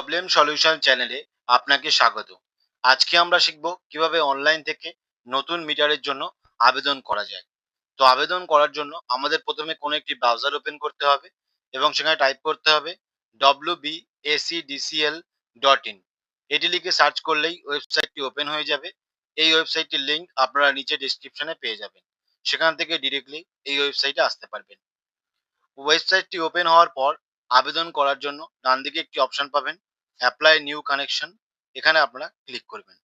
Problem solution চ্যানেলে আপনাকে স্বাগত। আজকে আমরা শিখব কীভাবে অনলাইন থেকে নতুন মিটারের জন্য আবেদন করা যায়। তো আবেদন করার জন্য আমাদের প্রথমে কোনো একটি ব্রাউজার ওপেন করতে হবে এবং সেখানে টাইপ করতে হবে W B SEDCL dot in এটি লিখে সার্চ করলেই ওয়েবসাইটটি ওপেন হয়ে যাবে। এই ওয়েবসাইটটির লিঙ্ক আপনারা নিচে ডিসক্রিপশনে পেয়ে যাবেন। সেখান থেকে ডিরেক্টলি এই ওয়েবসাইটে আসতে পারবেন। ওয়েবসাইটটি ওপেন হওয়ার পর আবেদন করার জন্য ডান দিকে একটি অপশন পাবেন। অ্যাপ্লাই নিউ কানেকশন এখানে আপনারা ক্লিক করবেন।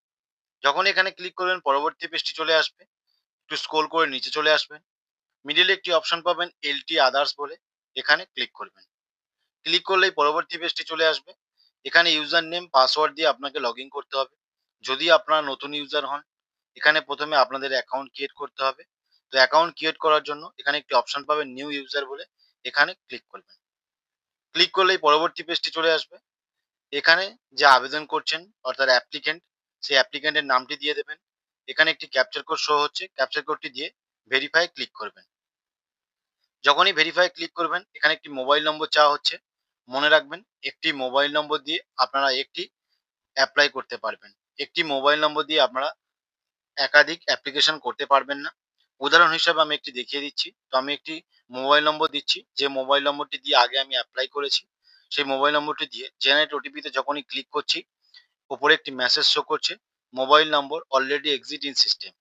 যখন এখানে ক্লিক করবেন, পরবর্তী পেজটি চলে আসবে। একটু স্ক্রোল করে নিচে চলে আসবেন। মিডিলে একটি অপশন পাবেন এলটি আদার্স বলে। এখানে ক্লিক করবেন। ক্লিক করলেই পরবর্তী পেজটি চলে আসবে। এখানে ইউজার নেম পাসওয়ার্ড দিয়ে আপনাকে লগ করতে হবে। যদি আপনারা নতুন ইউজার হন, এখানে প্রথমে আপনাদের অ্যাকাউন্ট ক্রিয়েট করতে হবে। তো অ্যাকাউন্ট ক্রিয়েট করার জন্য এখানে একটি অপশন পাবেন নিউ ইউজার বলে। এখানে ক্লিক করবেন। ক্লিক করলেই পরবর্তী পেজটি চলে আসবে। এখানে যে আবেদন করছেন, অর্থাৎ অ্যাপ্লিকেন্ট সেই অ্যাপ্লিকেন্টের নামটি দিয়ে দেবেন। এখানে একটি ক্যাপচার কোড শো হচ্ছে। ক্যাপচার কোডটি দিয়ে ভেরিফাই ক্লিক করবেন। যখনই ভেরিফাই ক্লিক করবেন, এখানে একটি মোবাইল নম্বর চাওয়া হচ্ছে। মনে রাখবেন, একটি মোবাইল নম্বর দিয়ে আপনারা একটি অ্যাপ্লাই করতে পারবেন। একটি মোবাইল নম্বর দিয়ে আপনারা একাধিক অ্যাপ্লিকেশন করতে পারবেন না। উদাহরণ হিসাবে আমি একটি দেখিয়ে দিচ্ছি। তো আমি একটি মোবাইল নম্বর দিচ্ছি। যে মোবাইল নম্বরটি দিয়ে আগে আমি অ্যাপ্লাই করেছি সেই মোবাইল নম্বরটি দিয়ে জেনারেট ওটিপিতে যখনই ক্লিক করছি, উপরে একটি মেসেজ শো করছে mobile number already exist in system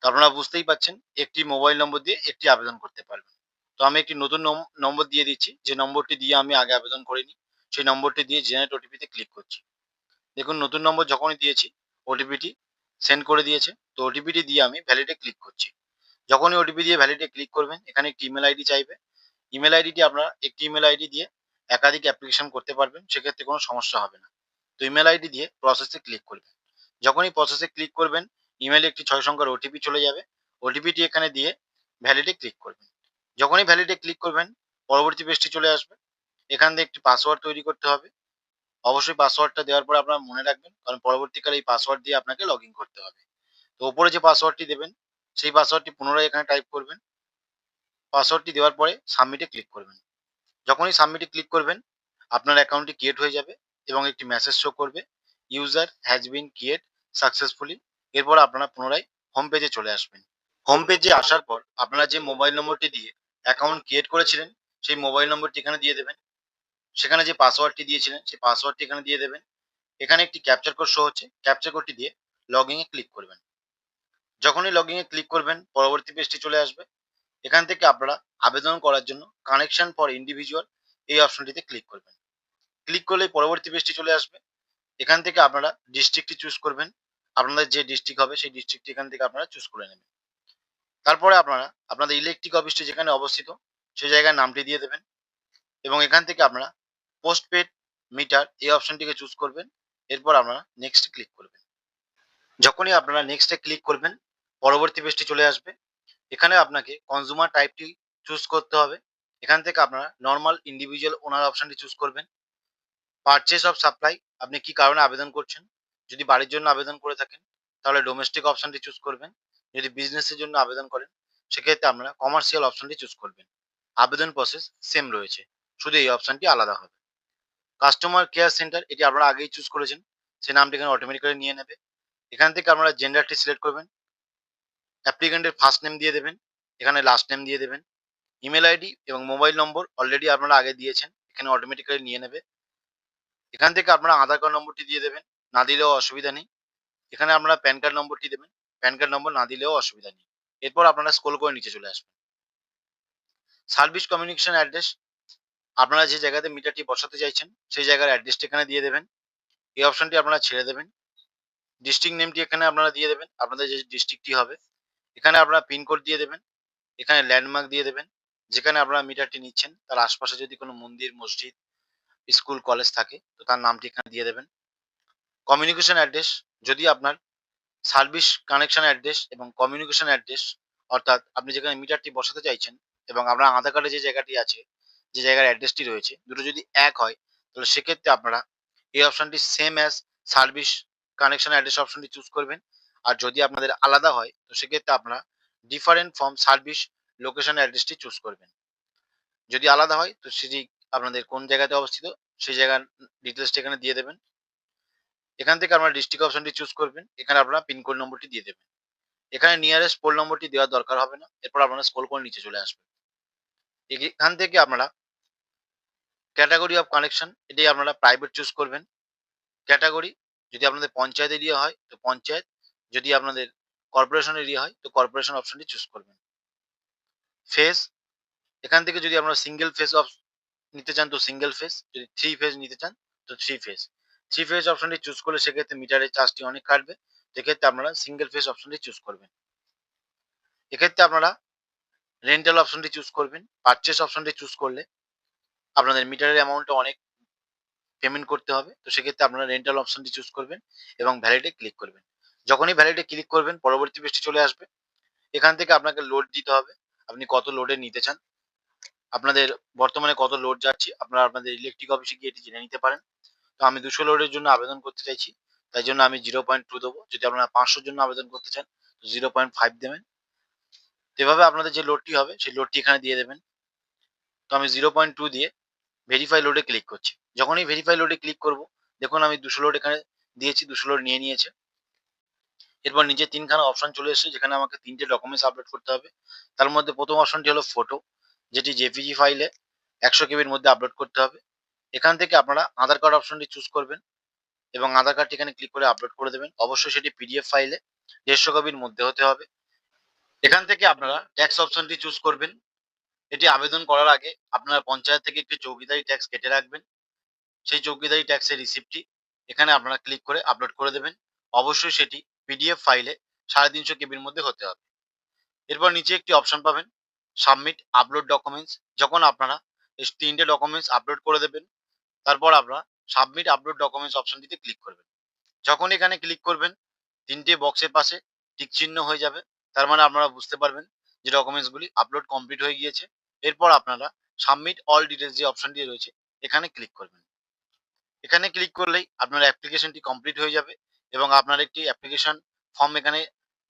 তো আপনারা বুঝতেই পাচ্ছেন একটি মোবাইল নম্বর দিয়ে একটি আবেদন করতে পারবেন। তো আমি একটি নতুন নম- নম্বর দিয়ে দিচ্ছি, যে নম্বরটি দিয়ে আমি আগে আবেদন করিনি, সেই নম্বরটি দিয়ে জেনারেট ওটিপিতে ক্লিক করছি। দেখুন, নতুন নম্বর যখনই দিয়েছি ওটিপিটি সেন্ড করে দিয়েছে, তো ওটিপিটি দিয়ে আমি ভ্যালিডে ক্লিক করছি। যখনই ওটিপি দিয়ে ভ্যালিডে ক্লিক করবেন, এখানে একটি ইমেল আইডি চাইবে। ইমেল আইডিটি আপনারা, একটি ইমেল আইডি দিয়ে একাধিক অ্যাপ্লিকেশন করতে পারবেন, সেক্ষেত্রে কোনো সমস্যা হবে না। তো ইমেল আইডি দিয়ে প্রসেসে ক্লিক করবেন। যখনই প্রসেসে ক্লিক করবেন ইমেলে একটি ছয় সংখ্যার ওটিপি চলে যাবে। ওটিপিটি এখানে দিয়ে ভ্যালিডে ক্লিক করবেন। যখনই ভ্যালিডে ক্লিক করবেন, পরবর্তী পেজটি চলে আসবে। এখান থেকে একটি পাসওয়ার্ড তৈরি করতে হবে। অবশ্যই পাসওয়ার্ডটা দেওয়ার পর আপনারা মনে রাখবেন, কারণ পরবর্তীকালে এই পাসওয়ার্ড দিয়ে আপনাকে লগ করতে হবে। তো ওপরে যে পাসওয়ার্ডটি দেবেন, সেই পাসওয়ার্ডটি পুনরায় এখানে টাইপ করবেন। পাসওয়ার্ডটি দেওয়ার পরে সাবমিটে ক্লিক করবেন। যখনই সাবমিটে ক্লিক করবেন, আপনার অ্যাকাউন্টটি ক্রিয়েট হয়ে যাবে এবং একটি মেসেজ শো করবে user has been create successfully এরপর আপনারা পুনরায় হোম পেজে চলে আসবেন। হোম পেজে আসার পর আপনারা যে মোবাইল নম্বরটি দিয়ে অ্যাকাউন্ট ক্রিয়েট করেছিলেন, সেই মোবাইল নম্বরটি এখানে দিয়ে দেবেন। সেখানে যে পাসওয়ার্ডটি দিয়েছিলেন, সেই পাসওয়ার্ডটি এখানে দিয়ে দেবেন। এখানে একটি ক্যাপচার কোড শো হচ্ছে ক্যাপচার কোডটি দিয়ে লগ ইনে ক্লিক করবেন। যখনই লগ ইনে ক্লিক করবেন, পরবর্তী পেজটি চলে আসবে। এখান থেকে আপনারা আবেদন করার জন্য কানেকশন ফর ইন্ডিভিজুয়াল এই অপশনটিতে ক্লিক করবেন। ক্লিক করলেই পরবর্তী পেজটি চলে আসবে। এখান থেকে আপনারা ডিস্ট্রিক্টটি চুজ করবেন। আপনাদের যে ডিস্ট্রিক্ট হবে সেই ডিস্ট্রিক্টটি এখান থেকে আপনারা চুজ করে নেবেন। তারপরে আপনারা আপনাদের ইলেকট্রিক অফিসটি যেখানে অবস্থিত সেই জায়গায় নামটি দিয়ে দেবেন এবং এখান থেকে আপনারা পোস্টপেড মিটার এই অপশনটিকে চুজ করবেন। এরপর আপনারা নেক্সট ক্লিক করবেন। যখনই আপনারা নেক্সটে ক্লিক করবেন, পরবর্তী পেজটি চলে আসবে। এখানে আপনাকে কনজিউমার টাইপটি চুজ করতে হবে। এখান থেকে আপনারা নর্মাল ইন্ডিভিজুয়াল ওনার অপশনটি চুজ করবেন। পারচেস অফ সাপ্লাই আপনি কি কারণে আবেদন করছেন? যদি বাড়ির জন্য আবেদন করে থাকেন, তাহলে ডোমেস্টিক অপশনটি চুজ করবেন। যদি বিজনেসের জন্য আবেদন করেন, সেক্ষেত্রে আপনারা কমার্শিয়াল অপশনটি চুজ করবেন। আবেদন প্রসেস সেম রয়েছে, শুধু এই অপশনটি আলাদা হবে। কাস্টমার কেয়ার সেন্টার এটি আপনারা আগেই চুজ করেছেন, সেই নামটি এখানে অটোমেটিক্যালি নিয়ে নেবে। এখান থেকে আপনারা জেন্ডারটি সিলেক্ট করবেন। অ্যাপ্লিকেন্টের ফার্স্ট নেম দিয়ে দেবেন, এখানে লাস্ট নেম দিয়ে দেবেন। ইমেল আইডি এবং মোবাইল নম্বর অলরেডি আপনারা আগে দিয়েছেন, এখানে অটোমেটিক্যালি নিয়ে নেবে। এখান থেকে আপনারা আধার কার্ড নম্বরটি দিয়ে দেবেন, না দিলেও অসুবিধা নেই। এখানে আপনারা প্যান কার্ড নম্বরটি দেবেন প্যান কার্ড নম্বর না দিলেও অসুবিধা নেই। এরপর আপনারা স্কোল করে নিচে চলে আসবেন। সার্ভিস কমিউনিকেশন অ্যাড্রেস আপনারা যে জায়গাতে মিটারটি বসাতে চাইছেন, সেই জায়গার অ্যাড্রেসটি এখানে দিয়ে দেবেন। এই অপশনটি আপনারা ছেড়ে দেবেন। ডিস্ট্রিক্ট নেমটি এখানে আপনারা দিয়ে দেবেন, আপনাদের যে ডিস্ট্রিক্টটি হবে এখানে আপনারা পিনকোড দিয়ে দেবেন, এখানে ল্যান্ডমার্ক দিয়ে দেবেন, যেখানে আপনারা মিটারটি নিচ্ছেন, তার আশপাশে যদি কোনো মন্দির, মসজিদ স্কুল কলেজ থাকে, তো তার নামটি এখানে দিয়ে দেবেন। কমিউনিকেশন অ্যাড্রেস যদি আপনার সার্ভিস কানেকশন অ্যাড্রেস এবং কমিউনিকেশন অ্যাড্রেস অর্থাৎ আপনি যেখানে মিটারটি বসাতে চাইছেন এবং আপনার আধার কার্ডে যে জায়গাটি আছে, যে জায়গার অ্যাড্রেসটি রয়েছে, দুটো যদি এক হয়, তাহলে সেক্ষেত্রে আপনারা এই অপশনটি same as service connection address অপশনটি চুজ করবেন। আর যদি আপনাদের আলাদা হয়, তো সেক্ষেত্রে আপনারা ডিফারেন্ট ফর্ম সার্ভিস লোকেশন অ্যাড্রেসটি চুজ করবেন। যদি আলাদা হয়, তো সেটি আপনাদের কোন জায়গাতে অবস্থিত, সেই জায়গার ডিটেলসটি এখানে দিয়ে দেবেন। এখান থেকে আপনারা ডিস্ট্রিক্ট অপশনটি চুজ করবেন, এখানে আপনারা পিনকোড নম্বরটি দিয়ে দেবেন। এখানে নিয়ারেস্ট পোল নম্বরটি দেওয়ার দরকার হবে না, এরপর আপনারা স্ক্রল করে নিচে চলে আসবেন। এখান থেকে আপনারা ক্যাটাগরি অফ কানেকশন এটি আপনারা প্রাইভেট চুজ করবেন। ক্যাটাগরি যদি আপনাদের পঞ্চায়েত এরিয়া হয়, তো পঞ্চায়েত যদি আপনাদের কর্পোরেশন এরিয়া হয়, তো কর্পোরেশন অপশনটি চুজ করবেন। ফেস এখান থেকে যদি আপনারা সিঙ্গেল ফেস অফ নিতে চান, তো সিঙ্গেল ফেস যদি থ্রি ফেজ নিতে চান, তো থ্রি ফেজ থ্রি ফেজ অপশনটি চুজ করলে সেক্ষেত্রে মিটারের চার্জটি অনেক কাটবে সেক্ষেত্রে আপনারা সিঙ্গেল ফেজ অপশনটি চুজ করবেন। এক্ষেত্রে আপনারা রেন্টাল অপশনটি চুজ করবেন। পারচেস অপশনটি চুজ করলে আপনাদের মিটারের অ্যামাউন্টটা অনেক পেমেন্ট করতে হবে, তো সেক্ষেত্রে আপনারা রেন্টাল অপশনটি চুজ করবেন এবং ভ্যালিডে ক্লিক করবেন। যখনই ভ্যালিডে ক্লিক করবেন, পরবর্তী পেজটি চলে আসবে। এখান থেকে আপনাকে লোড দিতে হবে। আপনি কত লোডে নিতে চান। আপনাদের বর্তমানে কত লোড যাচ্ছে, আপনারা আপনাদের ইলেকট্রিক অফিসে গিয়ে এটি জেনে নিতে পারেন। তো আমি দুশো লোডের জন্য আবেদন করতে চাইছি। তাই জন্য আমি জিরো পয়েন্ট টু দেবো। যদি আপনারা পাঁচশোর জন্য আবেদন করতে চান, তো জিরো পয়েন্ট ফাইভ দেবেন। এভাবে আপনাদের যে লোডটি হবে, সেই লোডটি এখানে দিয়ে দেবেন। তো আমি জিরো পয়েন্ট টু দিয়ে ভেরিফাই লোডে ক্লিক করছি। যখনই ভেরিফাই লোডে ক্লিক করব, দেখুন আমি দুশো লোড এখানে দিয়েছি, দুশো লোড নিয়ে নিয়েছে। এরপর নিচে তিনখানা অপশন চলে এসেছে, যেখানে আমাকে তিনটে ডকুমেন্টস আপলোড করতে হবে। তার মধ্যে প্রথম অপশনটি হলো ফটো যেটি জেপিজি ফাইলে একশো কেবির মধ্যে আপলোড করতে হবে। এখান থেকে আপনারা আধার কার্ড অপশনটি চুজ করবেন এবং আধার কার্ডটি এখানে ক্লিক করে আপলোড করে দেবেন। অবশ্যই সেটি পিডিএফ ফাইলে দেড়শো কপির মধ্যে হতে হবে। এখান থেকে আপনারা ট্যাক্স অপশনটি চুজ করবেন। এটি আবেদন করার আগে আপনারা পঞ্চায়েত থেকে একটি চৌকিদারি ট্যাক্স কেটে রাখবেন। সেই চৌকিদারি ট্যাক্সের রিসিপ্টটি এখানে আপনারা ক্লিক করে আপলোড করে দেবেন। অবশ্যই সেটি পিডিএফ ফাইলে সাড়ে তিনশো কেবির মধ্যে হতে হবে। এরপর নিচে একটি অপশন পাবেন সাবমিট আপলোড ডকুমেন্টস যখন আপনারা এই তিনটে ডকুমেন্টস আপলোড করে দেবেন, তারপর আপনারা সাবমিট আপলোড ডকুমেন্টস অপশনটিতে ক্লিক করবেন। যখন এখানে ক্লিক করবেন, তিনটে বক্সের পাশে টিক চিহ্ন হয়ে যাবে। তার মানে আপনারা বুঝতে পারবেন যে ডকুমেন্টসগুলি আপলোড কমপ্লিট হয়ে গিয়েছে। এরপর আপনারা সাবমিট অল ডিটেলস যে অপশনটি রয়েছে, এখানে ক্লিক করবেন। এখানে ক্লিক করলেই আপনার অ্যাপ্লিকেশনটি কমপ্লিট হয়ে যাবে। এবং আপনার একটি অ্যাপ্লিকেশন ফর্ম এখানে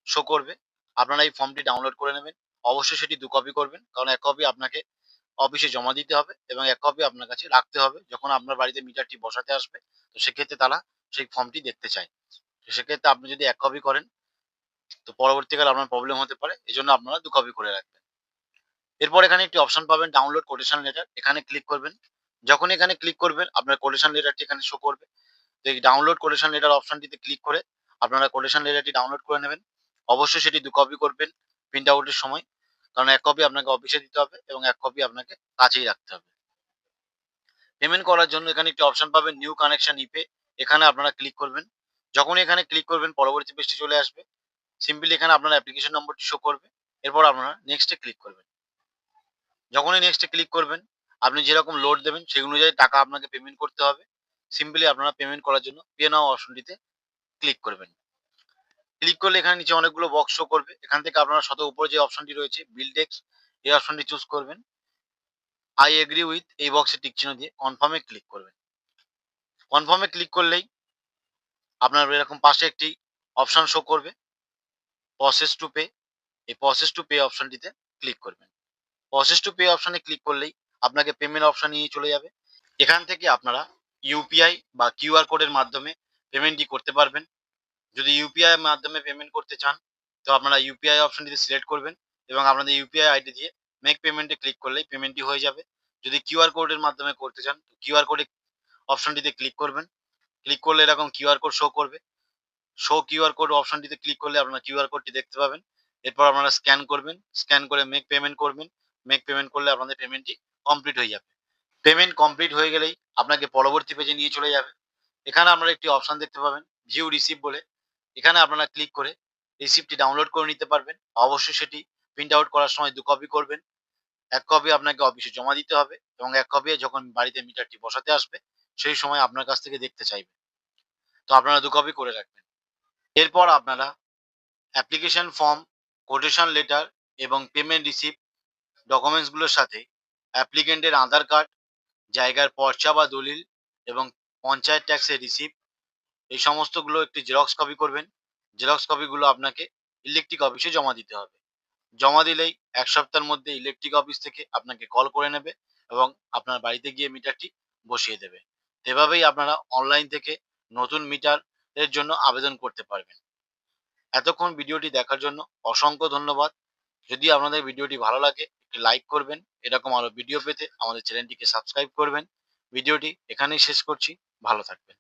শো করবে। আপনারা এই ফর্মটি ডাউনলোড করে নেবেন। অবশ্যই সেটি দু কপি করবেন, কারণ এক কপি আপনাকে অফিসে জমা দিতে হবে এবং এক কপি আপনার কাছে রাখতে হবে যখন আপনার বাড়িতে মিটারটি বসাতে আসবে। তো সেক্ষেত্রে তারা সেই ফর্মটি দেখতে চায়। তো সেক্ষেত্রে আপনি যদি এক কপি করেন, তো পরবর্তীকালে আপনার প্রবলেম হতে পারে। এই জন্য আপনারা দু কপি করে রাখবেন। এরপর এখানে একটি অপশন পাবেন ডাউনলোড কোটেশন লেটার এখানে ক্লিক করবেন। যখন এখানে ক্লিক করবেন, আপনার কোটেশন লেটারটি এখানে শো করবে। এই ডাউনলোড কোটেশন লেটার অপশনটিতে ক্লিক করে আপনারা কোটেশন লেটারটি ডাউনলোড করে নেবেন। অবশ্যই সেটি দু কপি করবেন প্রিন্ট আউটের সময়। কারণ এক কপি আপনাকে অফিসে দিতে হবে এবং এক কপি আপনাকে কাছেই রাখতে হবে। পেমেন্ট করার জন্য এখানে একটি অপশন পাবেন নিউ কানেকশন ইপে এখানে আপনারা ক্লিক করবেন। যখন এখানে ক্লিক করবেন, পরবর্তী পেজটি চলে আসবে। সিম্পলি এখানে আপনার অ্যাপ্লিকেশন নম্বরটি শো করবে। এরপর আপনারা নেক্সটে ক্লিক করবেন। যখনই নেক্সটে ক্লিক করবেন, আপনি যেরকম লোড দেবেন, সেই অনুযায়ী টাকা আপনাকে পেমেন্ট করতে হবে। সিম্পলি আপনারা পেমেন্ট করার জন্য পে নাও অপশনটিতে ক্লিক করবেন। ক্লিক করলে এখানে নিচে অনেকগুলো বক্স শো করবে। এখান থেকে আপনারা শত উপরে যে অপশনটি রয়েছে বিল ডেক্স এই অপশনটি চুজ করবেন। আই এগ্রি উইথ এই বক্সে টিক চিহ্ন দিয়ে কনফার্মে ক্লিক করবেন। কনফার্মে ক্লিক করলেই আপনার এরকম পাশে একটি অপশান শো করবে প্রসেস টু পে এই প্রসেস টু পে অপশনটিতে ক্লিক করবেন। প্রসেস টু পে অপশানে ক্লিক করলেই আপনাকে পেমেন্ট অপশান নিয়ে চলে যাবে। এখান থেকে আপনারা ইউপিআই বা কিউআর কোডের মাধ্যমে পেমেন্টটি করতে পারবেন। যদি ইউপিআই মাধ্যমে পেমেন্ট করতে চান, তো আপনারা ইউপিআই অপশনটিতে সিলেক্ট করবেন এবং আপনাদের ইউপিআই আইডি দিয়ে মেক পেমেন্টে ক্লিক করলেই পেমেন্টটি হয়ে যাবে। যদি কিউআর কোডের মাধ্যমে করতে চান কিউআর কোডে অপশনটিতে ক্লিক করবেন। ক্লিক করলে এরকম কিউআর কোড শো করবে। শো কিউআর কোড অপশনটিতে ক্লিক করলে আপনারা কিউআর কোডটি দেখতে পাবেন। এরপর আপনারা স্ক্যান করবেন। স্ক্যান করে মেক পেমেন্ট করবেন। মেক পেমেন্ট করলে আপনাদের পেমেন্টটি কমপ্লিট হয়ে যাবে। পেমেন্ট কমপ্লিট হয়ে গেলেই আপনাকে পরবর্তী পেজে নিয়ে চলে যাবে। এখানে আপনারা একটি অপশন দেখতে পাবেন ভিউ রিসিভ বলে। এখানে আপনারা ক্লিক করে রিসিপ্টটি ডাউনলোড করে নিতে পারবেন। অবশ্যই সেটি প্রিন্ট আউট করার সময় দু কপি করবেন। এক কপি আপনাকে অফিসে জমা দিতে হবে এবং এক কপি যখন বাড়িতে মিটারটি বসাতে আসবে, সেই সময় আপনার কাছ থেকে দেখতে চাইবে। তো আপনারা দু কপি করে রাখবেন। এরপর আপনারা অ্যাপ্লিকেশন ফর্ম কোটেশন লেটার এবং পেমেন্ট রিসিপ্ট ডকুমেন্টসগুলোর সাথে অ্যাপ্লিকেন্টের আধার কার্ড জায়গার পর্চা বা দলিল এবং পঞ্চায়েত ট্যাক্সের রিসিপ্ট এই সমস্তগুলো একটি জেরক্স কপি করবেন। জেরক্স কপিগুলো আপনাকে ইলেকট্রিক অফিসে জমা দিতে হবে। জমা দিলেই এক সপ্তাহের মধ্যে ইলেকট্রিক অফিস থেকে আপনাকে কল করে নেবে এবং আপনার বাড়িতে গিয়ে মিটারটি বসিয়ে দেবে। এভাবেই আপনারা অনলাইন থেকে নতুন মিটার এর জন্য আবেদন করতে পারবেন। এতক্ষণ ভিডিওটি দেখার জন্য অসংখ্য ধন্যবাদ। যদি আপনাদের ভিডিওটি ভালো লাগে, একটি লাইক করবেন, এরকম আরও ভিডিও পেতে আমাদের চ্যানেলটিকে সাবস্ক্রাইব করবেন। ভিডিওটি এখানেই শেষ করছি, ভালো থাকবেন।